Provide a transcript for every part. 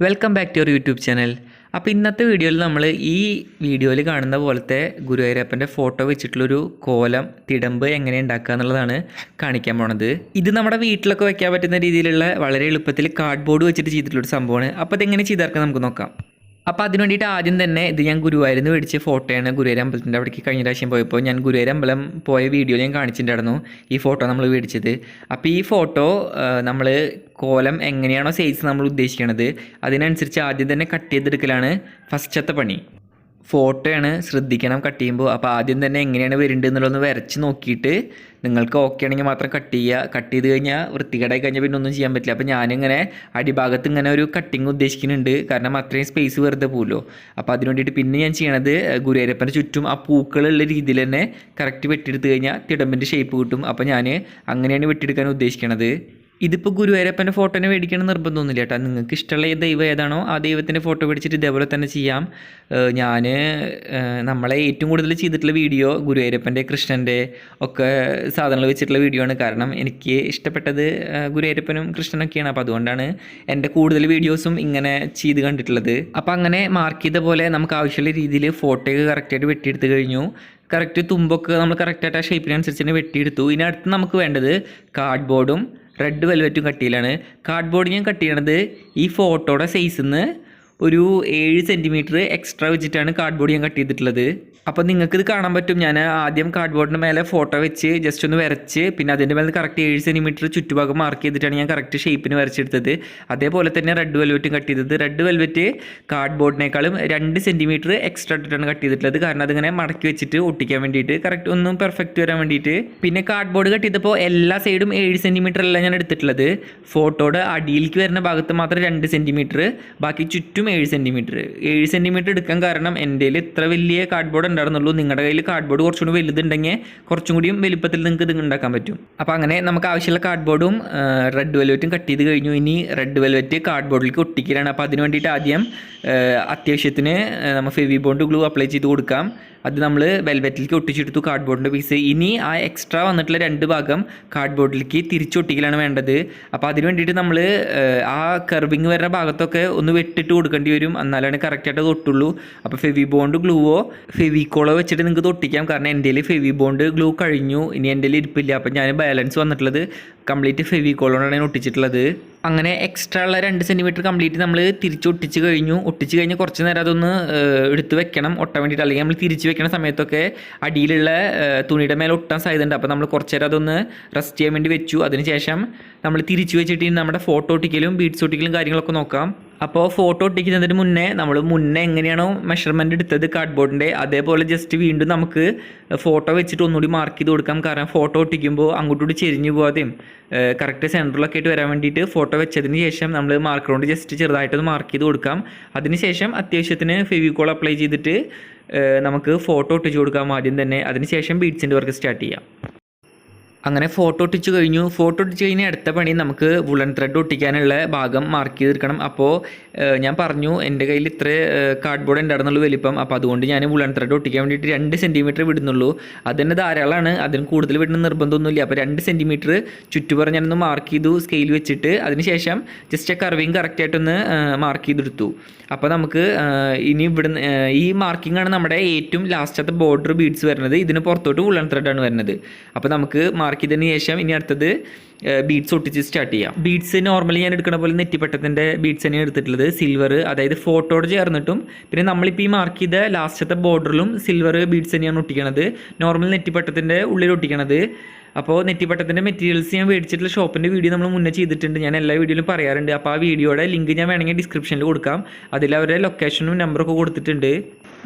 Welcome back to your YouTube channel അപ്പോൾ ഇന്നത്തെ വീഡിയോയിൽ നമ്മൾ ഈ വീഡിയോയിൽ കാണുന്ന പോലത്തെ ഗുരുവായൂരപ്പന്റെ ഫോട്ടോ വെച്ചിട്ടുള്ളൊരു കോലം തിടമ്പ് എങ്ങനെ ഉണ്ടാക്കുക എന്നുള്ളതാണ് കാണിക്കാൻ പോണത്. ഇത് നമ്മുടെ വീട്ടിലൊക്കെ വയ്ക്കാൻ പറ്റുന്ന രീതിയിലുള്ള വളരെ എളുപ്പത്തിൽ കാർഡ്ബോർഡ് വെച്ചിട്ട് ചെയ്തിട്ടുള്ളൊരു സംഭവമാണ്. അപ്പോൾ അതെങ്ങനെ ചെയ്തിറക്കാം നമുക്ക് നോക്കാം. അപ്പോൾ അതിന് വേണ്ടിയിട്ട് ആദ്യം തന്നെ ഇത് ഞാൻ ഗുരുവായൂരിൽ നിന്ന് മേടിച്ച ഫോട്ടോയാണ് ഗുരുവായൂർ അമ്പലത്തിന്റെ അവിടേക്ക് കഴിഞ്ഞ പ്രാവശ്യം പോയപ്പോൾ ഞാൻ ഗുരുവായൂർ അമ്പലം പോയ വീഡിയോ ഞാൻ കാണിച്ചിട്ടുണ്ടായിരുന്നു. ഈ ഫോട്ടോ നമ്മൾ മേടിച്ചത്. അപ്പോൾ ഈ ഫോട്ടോ നമ്മൾ കോലം എങ്ങനെയാണോ സൈസ് നമ്മൾ ഉദ്ദേശിക്കുന്നത് അതിനനുസരിച്ച് ആദ്യം തന്നെ കട്ട് ചെയ്തെടുക്കലാണ് ഫസ്റ്റത്തെ പണി. ഫോട്ടോയാണ് ശ്രദ്ധിക്കണം കട്ട് ചെയ്യുമ്പോൾ അപ്പോൾ ആദ്യം തന്നെ എങ്ങനെയാണ് വരുന്നത് എന്നുള്ളതൊന്ന് വരച്ച് നോക്കിയിട്ട് നിങ്ങൾക്ക് ഓക്കെ ആണെങ്കിൽ മാത്രം കട്ട് ചെയ്യുക. കട്ട് ചെയ്ത് കഴിഞ്ഞാൽ വൃത്തികേടായി കഴിഞ്ഞാൽ പിന്നെ ഒന്നും ചെയ്യാൻ പറ്റില്ല. അപ്പോൾ ഞാനിങ്ങനെ അടിഭാഗത്ത് ഇങ്ങനെ ഒരു കട്ടിങ് ഉദ്ദേശിക്കുന്നുണ്ട്. കാരണം അത്രയും സ്പേസ് വെറുതെ പോകുമല്ലോ അപ്പോൾ അതിന് വേണ്ടിയിട്ട് പിന്നെ ഞാൻ ചെയ്യണത് ഗുരുവരപ്പന്റെ ചുറ്റും ആ പൂക്കളുള്ള രീതിയിൽ തന്നെ കറക്റ്റ് വെട്ടിയെടുത്ത് കഴിഞ്ഞാൽ തിടമ്പിന്റെ ഷേപ്പ് കിട്ടും. അപ്പോൾ ഞാൻ അങ്ങനെയാണ് വെട്ടിയെടുക്കാൻ ഉദ്ദേശിക്കണത്. ഇതിപ്പോൾ ഗുരുവായൂരപ്പന്റെ ഫോട്ടോനെ മേടിക്കണം നിർബന്ധമൊന്നുമില്ല കേട്ടോ. നിങ്ങൾക്ക് ഇഷ്ടമുള്ള ദൈവം ഏതാണോ ആ ദൈവത്തിന്റെ ഫോട്ടോ മേടിച്ചിട്ട് ഇതേപോലെ തന്നെ ചെയ്യാം. ഞാൻ നമ്മളെ ഏറ്റവും കൂടുതൽ ചെയ്തിട്ടുള്ള വീഡിയോ ഗുരുവായൂരപ്പന്റെ കൃഷ്ണന്റെ ഒക്കെ സാധനങ്ങൾ വെച്ചിട്ടുള്ള വീഡിയോ ആണ്. കാരണം എനിക്ക് ഇഷ്ടപ്പെട്ടത് ഗുരുവായൂരപ്പനും കൃഷ്ണനൊക്കെയാണ്. അപ്പോൾ അതുകൊണ്ടാണ് എന്റെ കൂടുതൽ വീഡിയോസും ഇങ്ങനെ ചെയ്ത് കണ്ടിട്ടുള്ളത്. അപ്പോൾ അങ്ങനെ മാർക്ക് ചെയ്ത പോലെ നമുക്ക് ആവശ്യമുള്ള രീതിയിൽ ഫോട്ടോയൊക്കെ കറക്റ്റായിട്ട് വെട്ടിയെടുത്ത് കഴിഞ്ഞു. കറക്റ്റ് തുമ്പൊക്കെ നമ്മൾ കറക്റ്റായിട്ട് ആ ഷേപ്പിനനുസരിച്ച് തന്നെ വെട്ടിയെടുത്തു. ഇനി അടുത്ത് നമുക്ക് വേണ്ടത് കാർഡ്ബോർഡും റെഡ് വെൽവെറ്റും കട്ടിയിലാണ് കാർഡ്ബോർഡ് ഞാൻ കട്ട് ചെയ്യണത് ഈ ഫോട്ടോയുടെ സൈസിൽ നിന്ന് ഒരു ഏഴ് സെന്റിമീറ്റർ എക്സ്ട്രാ വെച്ചിട്ടാണ് കാർഡ് ബോർഡ് ഞാൻ കട്ട് ചെയ്തിട്ടുള്ളത്. അപ്പോൾ നിങ്ങൾക്ക് ഇത് കാണാൻ പറ്റും. ഞാൻ ആദ്യം കാർഡ് ബോർഡിന്റെ മേലെ ഫോട്ടോ വെച്ച് ജസ്റ്റ് ഒന്ന് വരച്ച് പിന്നെ അതിന്റെ മേലെ കറക്റ്റ് ഏഴ് സെന്റിമീറ്റർ ചുറ്റുഭാഗം മാർക്ക് ചെയ്തിട്ടാണ് ഞാൻ കറക്റ്റ് ഷേപ്പിന് വരച്ചെടുത്തത്. അതേപോലെ തന്നെ റെഡ് വെൽവെറ്റും കട്ട് ചെയ്തത്. റെഡ് വെൽവെറ്റ് കാർഡ് ബോർഡിനേക്കാളും രണ്ട് സെന്റിമീറ്റർ എക്സ്ട്രാ ഇട്ടിട്ടാണ് കട്ട് ചെയ്തിട്ടുള്ളത്. കാരണം അതിങ്ങനെ മടക്കി വെച്ചിട്ട് ഒട്ടിക്കാൻ വേണ്ടിയിട്ട് കറക്റ്റ് ഒന്നും പെർഫെക്റ്റ് വരാൻ വേണ്ടിയിട്ട്. പിന്നെ കാർഡ് ബോർഡ് കട്ട് ചെയ്തപ്പോൾ എല്ലാ സൈഡും ഏഴ് സെന്റിമീറ്റർ അല്ല ഞാൻ എടുത്തിട്ടുള്ളത്. ഫോട്ടോയുടെ അടിയിലേക്ക് വരുന്ന ഭാഗത്ത് മാത്രം രണ്ട് സെന്റിമീറ്റർ ബാക്കി ചുറ്റും ഏഴ് സെന്റിമീറ്റർ ഏഴ് സെന്റിമീറ്റർ എടുക്കാൻ കാരണം എന്റെ കയ്യിൽ ഇത്ര വലിയ കാർഡ്ബോർഡ് ഉണ്ടായിരുന്നുള്ളൂ. നിങ്ങളുടെ കയ്യിൽ കാർഡ്ബോർഡ് കുറച്ചുകൂടി വലുതുണ്ടെങ്കിൽ കുറച്ചും കൂടിയും വലിപ്പത്തിൽ നിങ്ങൾക്ക് ഇത് ഉണ്ടാക്കാൻ പറ്റും. അപ്പോൾ അങ്ങനെ നമുക്ക് ആവശ്യമുള്ള കാർഡ്ബോർഡും റെഡ് വെൽവെറ്റും കട്ട് ചെയ്ത് കഴിഞ്ഞു. ഇനി റെഡ് വെൽവെറ്റ് കാർഡ്ബോർഡിലേക്ക് ഒട്ടിക്കലാണ്. അപ്പോൾ അതിന് വേണ്ടിയിട്ട് ആദ്യം അത്യാവശ്യത്തിന് നമ്മൾ ഫെവി ബോണ്ട് ഗ്ലൂ അപ്ലൈ ചെയ്ത് കൊടുക്കാം. അത് നമ്മൾ വെൽവെറ്റിലേക്ക് ഒട്ടിച്ചെടുത്തു കാർഡ്ബോർഡിന്റെ പീസ് ഇനി ആ എക്സ്ട്രാ വന്നിട്ടുള്ള രണ്ട് ഭാഗം കാർഡ്ബോർഡിലേക്ക് തിരിച്ചൊട്ടിക്കലാണ് വേണ്ടത്. അപ്പോൾ അതിന് വേണ്ടിയിട്ട് നമ്മൾ ആ കർവിങ് വരുന്ന ഭാഗത്തൊക്കെ ഒന്ന് വെട്ടിട്ട് കൊടുക്കേണ്ടി വരും. എന്നാലാണ് കറക്റ്റായിട്ട് തൊട്ടുള്ളൂ. അപ്പോൾ ഫെവി ബോണ്ട് ഗ്ലൂവോ ഫെവിക്കോളോ വെച്ചിട്ട് നിങ്ങൾക്ക് തൊട്ടിക്കാം. കാരണം എന്റെ ഫെവി ബോണ്ട് ഗ്ലൂ കഴിഞ്ഞു. ഇനി എന്റെ ഇരിപ്പില്ല. അപ്പം ഞാൻ ബാലൻസ് വന്നിട്ടുള്ളത് കംപ്ലീറ്റ് ഫെവിക്കോളോടാണ് ഞാൻ ഒട്ടിച്ചിട്ടുള്ളത്. അങ്ങനെ എക്സ്ട്രാ ഉള്ള രണ്ട് സെന്റിമീറ്റർ കംപ്ലീറ്റ് നമ്മൾ തിരിച്ച് ഒട്ടിച്ച് കഴിഞ്ഞു. ഒട്ടിച്ച് കഴിഞ്ഞ് കുറച്ച് നേരം അതൊന്ന് എടുത്ത് വെക്കണം. ഒട്ടാൻ വേണ്ടിയിട്ട് അല്ലെങ്കിൽ നമ്മൾ തിരിച്ച് വെക്കണ സമയത്തൊക്കെ അടിയിലുള്ള തുണിയുടെ മേലെ ഒട്ടാൻ സാധ്യതയുണ്ട്. അപ്പോൾ നമ്മൾ കുറച്ച് നേരം അതൊന്ന് റെസ്റ്റ് ചെയ്യാൻ വേണ്ടി വെച്ചു. അതിനുശേഷം നമ്മൾ തിരിച്ചു വെച്ചിട്ട് നമ്മുടെ ഫോട്ടോ ഒട്ടിക്കലും ബീഡ്സ് ഒട്ടിക്കലും കാര്യങ്ങളൊക്കെ നോക്കാം. അപ്പോൾ ഫോട്ടോ ഒട്ടിക്കുന്നതിന് മുന്നേ നമ്മൾ മുന്നേ എങ്ങനെയാണോ മെഷർമെന്റ് എടുത്തത് കാർഡ്ബോർഡിന്റെ അതേപോലെ ജസ്റ്റ് വീണ്ടും നമുക്ക് ഫോട്ടോ വെച്ചിട്ട് ഒന്നുകൂടി മാർക്ക് ചെയ്ത് കൊടുക്കാം. കാരണം ഫോട്ടോ ഒട്ടിക്കുമ്പോൾ അങ്ങോട്ടുകൂടി ചെരിഞ്ഞു പോകാതെയും കറക്റ്റ് സെന്ററിലൊക്കെ ആയിട്ട് വരാൻ വേണ്ടിയിട്ട് ഫോട്ടോ വെച്ചതിന് ശേഷം നമ്മൾ മാർക്ക് കൊണ്ട് ജസ്റ്റ് ചെറുതായിട്ടൊന്ന് മാർക്ക് ചെയ്ത് കൊടുക്കാം. അതിനുശേഷം അത്യാവശ്യത്തിന് ഫെവിക്കോൾ അപ്ലൈ ചെയ്തിട്ട് നമുക്ക് ഫോട്ടോ ഒട്ടിച്ച് കൊടുക്കാം ആദ്യം തന്നെ. അതിനുശേഷം ബീഡ്സിന്റെ വർക്ക് സ്റ്റാർട്ട് ചെയ്യാം. അങ്ങനെ ഫോട്ടോ ഒട്ടിച്ചു കഴിഞ്ഞു. ഫോട്ടോ ഒട്ടിച്ച് കഴിഞ്ഞാൽ അടുത്ത പണി നമുക്ക് വുളൻ ത്രെഡ് ഒട്ടിക്കാനുള്ള ഭാഗം മാർക്ക് ചെയ്തെടുക്കണം. അപ്പോൾ ഞാൻ പറഞ്ഞു എന്റെ കയ്യിൽ ഇത്ര കാർഡ്ബോർഡ് ഉണ്ടായിരുന്നുള്ളൂ വലിപ്പം. അപ്പോൾ അതുകൊണ്ട് ഞാൻ വുളൻ ത്രെഡ് ഒട്ടിക്കാൻ വേണ്ടിയിട്ട് രണ്ട് സെന്റിമീറ്റർ വിടുന്നുള്ളൂ. അത് തന്നെ ധാരാളമാണ്. അതിന് കൂടുതൽ വിടുന്ന നിർബന്ധമൊന്നുമില്ല. അപ്പോൾ രണ്ട് സെന്റിമീറ്റർ ചുറ്റു ഞാനൊന്ന് മാർക്ക് ചെയ്തു സ്കെയിൽ വെച്ചിട്ട് അതിനുശേഷം ജസ്റ്റ് കർവിങ് കറക്റ്റായിട്ടൊന്ന് മാർക്ക് ചെയ്തെടുത്തു. അപ്പോൾ നമുക്ക് ഇനി ഇവിടുന്ന് ഈ മാർക്കിംഗ് ആണ് നമ്മുടെ ഏറ്റവും ലാസ്റ്റത്തെ ബോർഡർ ബീഡ്സ് വരുന്നത്. ഇതിന് പുറത്തോട്ട് വുളൻ ത്രെഡാണ് വരുന്നത്. അപ്പോൾ നമുക്ക് മാർക്ക് ചെയ്തതിന് ശേഷം ഇനി അടുത്തത് ബീഡ്സ് ഒട്ടിച്ച് സ്റ്റാർട്ട് ചെയ്യാം. ബീഡ്സ് നോർമലി ഞാൻ എടുക്കുന്ന പോലെ നെറ്റിപ്പട്ടത്തിന്റെ ബീഡ്സ് തന്നെയാണ് എടുത്തിട്ടുള്ളത്. സിൽവർ അതായത് ഫോട്ടോയോട് ചേർന്നിട്ടും പിന്നെ നമ്മളിപ്പോൾ ഈ മാർക്ക് ചെയ്ത ലാസ്റ്റത്തെ ബോർഡറിലും സിൽവർ ബീഡ്സ് തന്നെയാണ് ഒട്ടിക്കണത്. നോർമൽ നെറ്റിപ്പട്ടത്തിന്റെ ഉള്ളിൽ ഒട്ടിക്കണത്. അപ്പോൾ നെറ്റിപ്പട്ടത്തിന്റെ മെറ്റീരിയൽസ് ഞാൻ മേടിച്ചിട്ടുള്ള ഷോപ്പിന്റെ വീഡിയോ നമ്മൾ മുന്നേ ചെയ്തിട്ടുണ്ട്. ഞാൻ എല്ലാ വീഡിയോയിലും പറയാറുണ്ട്. അപ്പോൾ ആ വീഡിയോയുടെ ലിങ്ക് ഞാൻ വേണമെങ്കിൽ ഡിസ്ക്രിപ്ഷനിൽ കൊടുക്കാം. അതിൽ അവരുടെ ലൊക്കേഷനും നമ്പറൊക്കെ കൊടുത്തിട്ടുണ്ട്.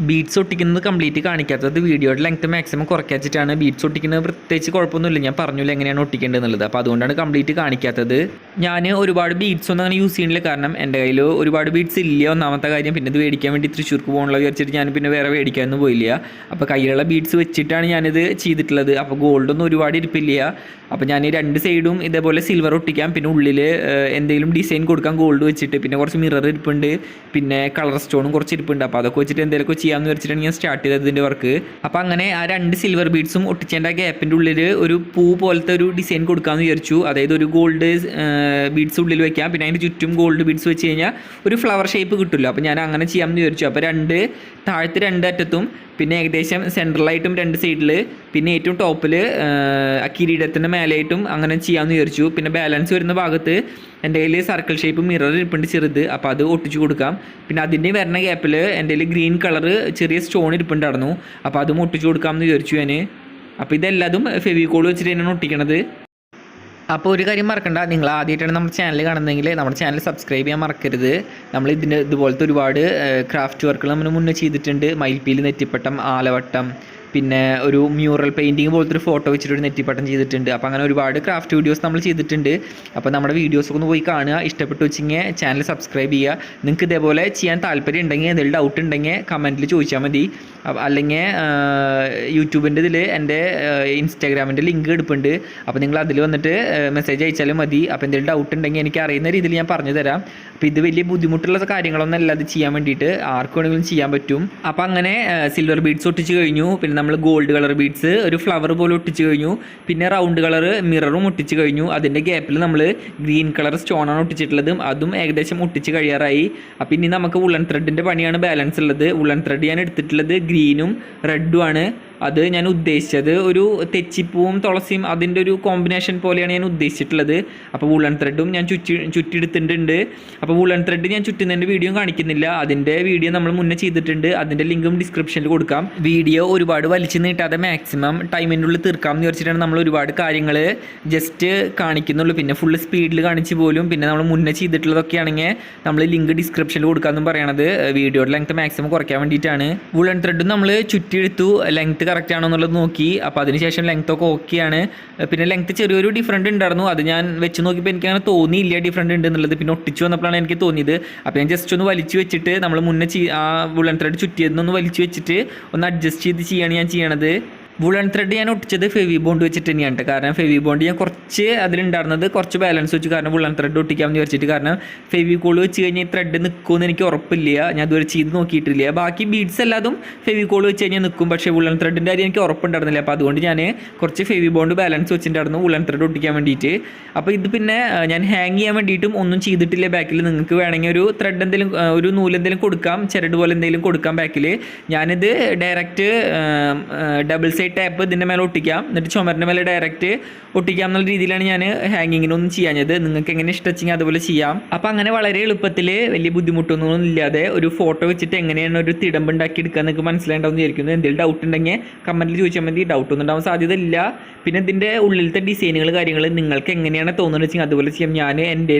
ബീഡ്സ് ഒട്ടിക്കുന്നത് കംപ്ലീറ്റ് കാണിക്കാത്തത്. വീഡിയോയുടെ ലെങ്ത് മാക്സിമം കുറയ്ക്കാച്ചിട്ടാണ് ബീഡ്സ് ഒട്ടിക്കുന്നത്. പ്രത്യേകിച്ച് കുഴപ്പമൊന്നുമില്ല. ഞാൻ പറഞ്ഞില്ല എങ്ങനെയാണ് ഒട്ടിക്കേണ്ടത് എന്നുള്ളത് അപ്പോൾ അതുകൊണ്ടാണ് കംപ്ലീറ്റ് കാണിക്കാത്തത്. ഞാൻ ഒരുപാട് ബീഡ്സ് ഒന്നും അങ്ങനെ യൂസ് ചെയ്യുന്നില്ല. കാരണം എന്റെ കയ്യിൽ ഒരുപാട് ബീഡ്സ് ഇല്ല. ഒന്നാമത്തെ കാര്യം പിന്നെ ഇത് മേടിക്കാൻ വേണ്ടി തൃശ്ശൂർക്ക് പോകണല്ലോ വിചാരിച്ചിട്ട് ഞാൻ പിന്നെ വേറെ മേടിക്കാനൊന്നും പോയില്ല. അപ്പോൾ കയ്യിലുള്ള ബീഡ്സ് വെച്ചിട്ടാണ് ഞാനിത് ചെയ്തിട്ടുള്ളത്. അപ്പോൾ ഗോൾഡൊന്നും ഒരുപാട് ഇരിപ്പില്ല. അപ്പോൾ ഞാൻ രണ്ട് സൈഡും ഇതേപോലെ സിൽവർ ഒട്ടിക്കാം. പിന്നെ ഉള്ളിൽ എന്തെങ്കിലും ഡിസൈൻ കൊടുക്കാം. ഗോൾഡ് വെച്ചിട്ട്. പിന്നെ കുറച്ച് മിറർ ഇരിപ്പുണ്ട്. പിന്നെ കളർ സ്റ്റോണും കുറച്ച് ഇരിപ്പുണ്ട്. അപ്പോൾ അതൊക്കെ വെച്ചിട്ട് എന്തെങ്കിലുമൊക്കെ ചെയ്യാമെന്ന് വെച്ചിട്ടാണ് ഞാൻ സ്റ്റാർട്ട് ചെയ്തത് ഇതിന്റെ വർക്ക് അപ്പോൾ അങ്ങനെ ആ രണ്ട് സിൽവർ ബീഡ്സും ഒട്ടിച്ചേന്റെ ഗ്യാപ്പിന്റെ ഉള്ളിൽ ഒരു പൂ പോലത്തെ ഒരു ഡിസൈൻ കൊടുക്കാമെന്ന് വിചാരിച്ചു. അതായത് ഒരു ഗോൾഡ് ബീഡ്സ് ഉള്ളിൽ വെക്കാം. പിന്നെ അതിന്റെ ചുറ്റും ഗോൾഡ് ബീഡ്സ് വെച്ച് കഴിഞ്ഞാൽ ഒരു ഫ്ലവർ ഷേപ്പ് കിട്ടില്ല അപ്പോൾ ഞാൻ അങ്ങനെ ചെയ്യാമെന്ന് വിചാരിച്ചു. അപ്പോൾ രണ്ട് താഴത്തെ രണ്ട് അറ്റത്തും പിന്നെ ഏകദേശം സെൻട്രലായിട്ടും രണ്ട് സൈഡിൽ പിന്നെ ഏറ്റവും ടോപ്പിൽ കിരീടത്തിന്റെ മേലെയായിട്ടും അങ്ങനെ ചെയ്യാമെന്ന് വിചാരിച്ചു. പിന്നെ ബാലൻസ് വരുന്ന ഭാഗത്ത് എന്റെ കയ്യിൽ സർക്കിൾ ഷേപ്പ് മിറർ ഇരിപ്പുണ്ട് ചെറുത് അപ്പോൾ അത് ഒട്ടിച്ചു കൊടുക്കാം. പിന്നെ അതിന്റെ വരുന്ന ഗ്യാപ്പിൽ എന്റെ കയ്യിൽ ഗ്രീൻ കളർ ചെറിയ സ്റ്റോൺ ഇരിപ്പുണ്ടായിരുന്നു അപ്പോൾ അതും ഒട്ടിച്ചു കൊടുക്കാമെന്ന് വിചാരിച്ചു ഞാൻ അപ്പോൾ ഇതെല്ലാതും ഫെവിക്കോൾ വെച്ചിട്ട് തന്നെയാണ് ഒട്ടിക്കണത്. അപ്പോൾ ഒരു കാര്യം മറക്കണ്ട. നിങ്ങൾ ആദ്യമായിട്ടാണ് നമ്മുടെ ചാനൽ കാണുന്നതെങ്കിൽ നമ്മുടെ ചാനൽ സബ്സ്ക്രൈബ് ചെയ്യാൻ മറക്കരുത്. നമ്മൾ ഇതിന്റെ ഇതുപോലത്തെ ഒരുപാട് ക്രാഫ്റ്റ് വർക്കുകൾ നമ്മൾ മുന്നേ ചെയ്തിട്ടുണ്ട്. മയിൽപ്പീൽ നെറ്റിപ്പട്ടം ആലവട്ടം പിന്നെ ഒരു മ്യൂറൽ പെയിന്റിങ് പോലത്തെ ഒരു ഫോട്ടോ വെച്ചിട്ട് ഒരു നെറ്റിപ്പട്ടം ചെയ്തിട്ടുണ്ട്. അപ്പോൾ അങ്ങനെ ഒരുപാട് ക്രാഫ്റ്റ് വീഡിയോസ് നമ്മൾ ചെയ്തിട്ടുണ്ട്. അപ്പോൾ നമ്മുടെ വീഡിയോസൊക്കെ ഒന്ന് പോയി കാണുക. ഇഷ്ടപ്പെട്ടു വെച്ചിങ്ങനെ ചാനൽ സബ്സ്ക്രൈബ് ചെയ്യുക. നിങ്ങൾക്ക് ഇതേപോലെ ചെയ്യാൻ താല്പര്യം ഉണ്ടെങ്കിൽ എന്തെങ്കിലും ഡൗട്ട് ഉണ്ടെങ്കിൽ കമന്റിൽ ചോദിച്ചാൽ മതി. അല്ലെങ്കിൽ യൂട്യൂബിന്റെ ഇതിൽ എന്റെ ഇൻസ്റ്റാഗ്രാമിന്റെ ലിങ്ക് എടുപ്പുണ്ട്. അപ്പോൾ നിങ്ങൾ അതിൽ വന്നിട്ട് മെസ്സേജ് അയച്ചാലും മതി. അപ്പോൾ എന്തെങ്കിലും ഡൗട്ട് ഉണ്ടെങ്കിൽ എനിക്ക് അറിയുന്ന രീതിയിൽ ഞാൻ പറഞ്ഞു തരാം അപ്പോൾ ഇത് വലിയ ബുദ്ധിമുട്ടുള്ള കാര്യങ്ങളൊന്നും അല്ല ഇത് ചെയ്യാൻ വേണ്ടിയിട്ട് ആർക്ക് വേണമെങ്കിലും ചെയ്യാൻ പറ്റും. അപ്പോൾ അങ്ങനെ സിൽവർ ബീഡ്സ് ഒട്ടിച്ച് കഴിഞ്ഞു. പിന്നെ നമ്മൾ ഗോൾഡ് കളർ ബീഡ്സ് ഒരു ഫ്ലവർ പോലെ ഒട്ടിച്ച് കഴിഞ്ഞു. പിന്നെ റൗണ്ട് കളർ മിററും ഒട്ടിച്ച് കഴിഞ്ഞു. അതിന്റെ ഗ്യാപ്പിൽ നമ്മൾ ഗ്രീൻ കളർ സ്റ്റോണാണ് ഒട്ടിച്ചിട്ടുള്ളത് അതും ഏകദേശം ഒട്ടിച്ച് കഴിയാറായി. അപ്പോൾ ഇനി നമുക്ക് ഉള്ളൻ ത്രെഡിന്റെ പണിയാണ് ബാലൻസ് ഉള്ളത്. ഉള്ളൻ ത്രെഡ് ഞാൻ എടുത്തിട്ടുള്ളത് ഗ്രീനും റെഡും ആണ്. അത് ഞാൻ ഉദ്ദേശിച്ചത് ഒരു തെച്ചിപ്പൂവും തുളസിയും അതിന്റെ ഒരു കോമ്പിനേഷൻ പോലെയാണ് ഞാൻ ഉദ്ദേശിച്ചിട്ടുള്ളത്. അപ്പോൾ വുളൺ ത്രെഡും ഞാൻ ചുറ്റി ചുറ്റിയെടുത്തിട്ടുണ്ട്. അപ്പോൾ വുളൺ ത്രെഡ് ഞാൻ ചുറ്റുന്നതിന്റെ വീഡിയോ കാണിക്കുന്നില്ല. അതിന്റെ വീഡിയോ നമ്മൾ മുന്നേ ചെയ്തിട്ടുണ്ട്. അതിന്റെ ലിങ്കും ഡിസ്ക്രിപ്ഷനിൽ കൊടുക്കാം. വീഡിയോ ഒരുപാട് വലിച്ചു നീട്ടാതെ മാക്സിമം ടൈമിന്റെ ഉള്ളിൽ തീർക്കാം എന്ന് വെച്ചിട്ടാണ് നമ്മൾ ഒരുപാട് കാര്യങ്ങൾ ജസ്റ്റ് കാണിക്കുന്നുള്ളൂ. പിന്നെ ഫുള്ള് സ്പീഡിൽ കാണിച്ച് പോലും പിന്നെ നമ്മൾ മുന്നേ ചെയ്തിട്ടുള്ളതൊക്കെയാണെങ്കിൽ നമ്മൾ ലിങ്ക് ഡിസ്ക്രിപ്ഷനിൽ കൊടുക്കാമെന്നും പറയണത്. വീഡിയോയുടെ ലെങ്ത് മാക്സിമം കുറയ്ക്കാൻ വേണ്ടിയിട്ടാണ്. വുളൺ ത്രെഡും നമ്മൾ ചുറ്റിയെടുത്തു. ലെങ്ത് കറക്റ്റ് ആണോ എന്നുള്ളത് നോക്കി. അപ്പോൾ അതിനുശേഷം ലെങ്ത് ഒക്കെ ഓക്കെയാണ് പിന്നെ ലെങ്ത് ചെറിയൊരു ഡിഫറന്റ് ഉണ്ടായിരുന്നു. അത് ഞാൻ വെച്ച് നോക്കിയപ്പോൾ എനിക്ക് അങ്ങനെ തോന്നിയില്ല ഡിഫറന്റ് ഉണ്ട് എന്നുള്ളത്. പിന്നെ ഒട്ടിച്ചു വന്നപ്പോഴാണ് എനിക്ക് തോന്നിയത്. അപ്പോൾ ഞാൻ ജസ്റ്റ് ഒന്ന് വലിച്ചു വെച്ചിട്ട് നമ്മൾ മുന്നേ ആ വുളൻ ത്രെഡ് ചുറ്റിയതെന്നൊന്ന് വലിച്ചു വെച്ചിട്ട് ഒന്ന് അഡ്ജസ്റ്റ് ചെയ്ത് ചെയ്യാണ് ഞാൻ ചെയ്യണത്. വുളൻ ത്രെഡ് ഞാൻ ഒട്ടിച്ചത് ഫെവി ബോണ്ട് വെച്ചിട്ട് തന്നെയാണ് കേട്ടോ കാരണം ഫെവി ബോണ്ട് ഞാൻ കുറച്ച് അതിലുണ്ടായിരുന്നത് കുറച്ച് ബാലൻസ് വെച്ചു. കാരണം വുളൺ ത്രെഡ് ഒട്ടിക്കാമെന്ന് വിചാരിച്ചിട്ട്. കാരണം ഫെവി കോൾ വെച്ച് കഴിഞ്ഞാൽ ഈ ത്രെഡ് നിൽക്കുമെന്ന് എനിക്ക് ഉറപ്പില്ല. ഞാൻ ഇതുവരെ ചെയ്ത് നോക്കിയിട്ടില്ല. ബാക്കി ബീഡ്സ് എല്ലാതും ഫെവി കോൾ വെച്ച് കഴിഞ്ഞാൽ നിൽക്കും പക്ഷേ വുളൺ ത്രെഡിന്റെ കാര്യം എനിക്ക് ഉറപ്പുണ്ടായിരുന്നില്ല. അപ്പോൾ അതുകൊണ്ട് ഞാൻ കുറച്ച് ഫെവി ബോണ്ട് ബാലൻസ് വെച്ചിട്ടുണ്ടായിരുന്നു വുളൺ ത്രെഡ് ഒട്ടിക്കാൻ വേണ്ടിയിട്ട്. അപ്പോൾ ഇത് പിന്നെ ഞാൻ ഹാങ് ചെയ്യാൻ വേണ്ടിയിട്ടും ഒന്നും ചെയ്തിട്ടില്ല ബാക്കിൽ നിങ്ങൾക്ക് വേണമെങ്കിൽ ഒരു ത്രെഡ് എന്തെങ്കിലും ഒരു നൂൽ എന്തെങ്കിലും കൊടുക്കാം. ചരട് പോലെ എന്തെങ്കിലും കൊടുക്കാം ബാക്കിൽ ഞാനിത് ഡയറക്റ്റ് ഡബിൾ സൈഡ് ടാപ്പ് ഇതിന്റെ മേലെ ഒട്ടിക്കാം. എന്നിട്ട് ചുമരിന്റെ മേലെ ഡയറക്റ്റ് ഒട്ടിക്കാം എന്നുള്ള രീതിയിലാണ് ഞാൻ ഹാങ്ങിങ്ങിനൊന്നും ചെയ്യാഞ്ഞത്. നിങ്ങൾക്ക് എങ്ങനെ സ്ട്രെച്ചിങ് അതുപോലെ ചെയ്യാം. അപ്പോൾ അങ്ങനെ വളരെ എളുപ്പത്തിൽ വലിയ ബുദ്ധിമുട്ടൊന്നും ഇല്ലാതെ ഒരു ഫോട്ടോ വെച്ചിട്ട് എങ്ങനെയാണ് ഒരു തിടമ്പ് ഉണ്ടാക്കി എടുക്കുക എന്നൊക്കെ മനസ്സിലായിട്ടുണ്ടാവും വിചാരിക്കുന്നത് എന്തെങ്കിലും ഡൗട്ട് ഉണ്ടെങ്കിൽ കമന്റിൽ ചോദിച്ചാൽ മതി. ഡൗട്ട് ഒന്നും ഉണ്ടാവാൻ സാധ്യത പിന്നെ ഇതിന്റെ ഉള്ളിലത്തെ ഡിസൈനുകൾ കാര്യങ്ങൾ നിങ്ങൾക്ക് എങ്ങനെയാണ് തോന്നുന്നത് വെച്ചാൽ അതുപോലെ ചെയ്യാം. ഞാൻ എന്റെ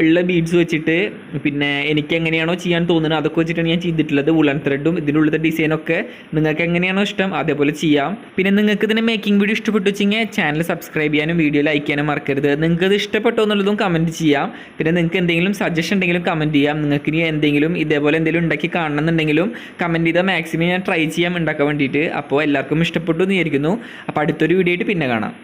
ഉള്ള ബീഡ്സ് വെച്ചിട്ട് പിന്നെ എനിക്ക് എങ്ങനെയാണോ ചെയ്യാൻ തോന്നുന്നത് അതൊക്കെ വെച്ചിട്ടാണ് ഞാൻ ചെയ്തിട്ടുള്ളത്. വുളൻ ത്രെഡും ഇതിന്റെ ഉള്ളിലത്തെ ഡിസൈനൊക്കെ നിങ്ങൾക്ക് എങ്ങനെയാണോ ഇഷ്ടം അതേപോലെ ചെയ്യാം പിന്നെ നിങ്ങൾക്ക് ഇതിന്റെ മേക്കിംഗ് വീഡിയോ ഇഷ്ടപ്പെട്ടു വെച്ചെങ്കിൽ ചാനൽ സബ്സ്ക്രൈബ് ചെയ്യാനും വീഡിയോ ലൈക്ക് ചെയ്യാനും മറക്കരുത്. നിങ്ങൾക്ക് ഇത് ഇഷ്ടപ്പെട്ടോ എന്നുള്ളതും കമന്റ് ചെയ്യാം. പിന്നെ നിങ്ങൾക്ക് എന്തെങ്കിലും സജഷൻ ഉണ്ടെങ്കിലും കമന്റ് ചെയ്യാം. നിങ്ങൾക്ക് ഇനി എന്തെങ്കിലും ഇതേപോലെ എന്തെങ്കിലും ഉണ്ടാക്കി കാണണമെന്നുണ്ടെങ്കിലും കമന്റ് ചെയ്താൽ മാക്സിമം ഞാൻ ട്രൈ ചെയ്യാൻ ഉണ്ടാക്കാൻ വേണ്ടിയിട്ട്. അപ്പോൾ എല്ലാവർക്കും ഇഷ്ടപ്പെട്ടു എന്ന് വിചാരിക്കുന്നു. അപ്പോൾ അടുത്തൊരു വീഡിയോ ആയിട്ട് പിന്നെ കാണാം.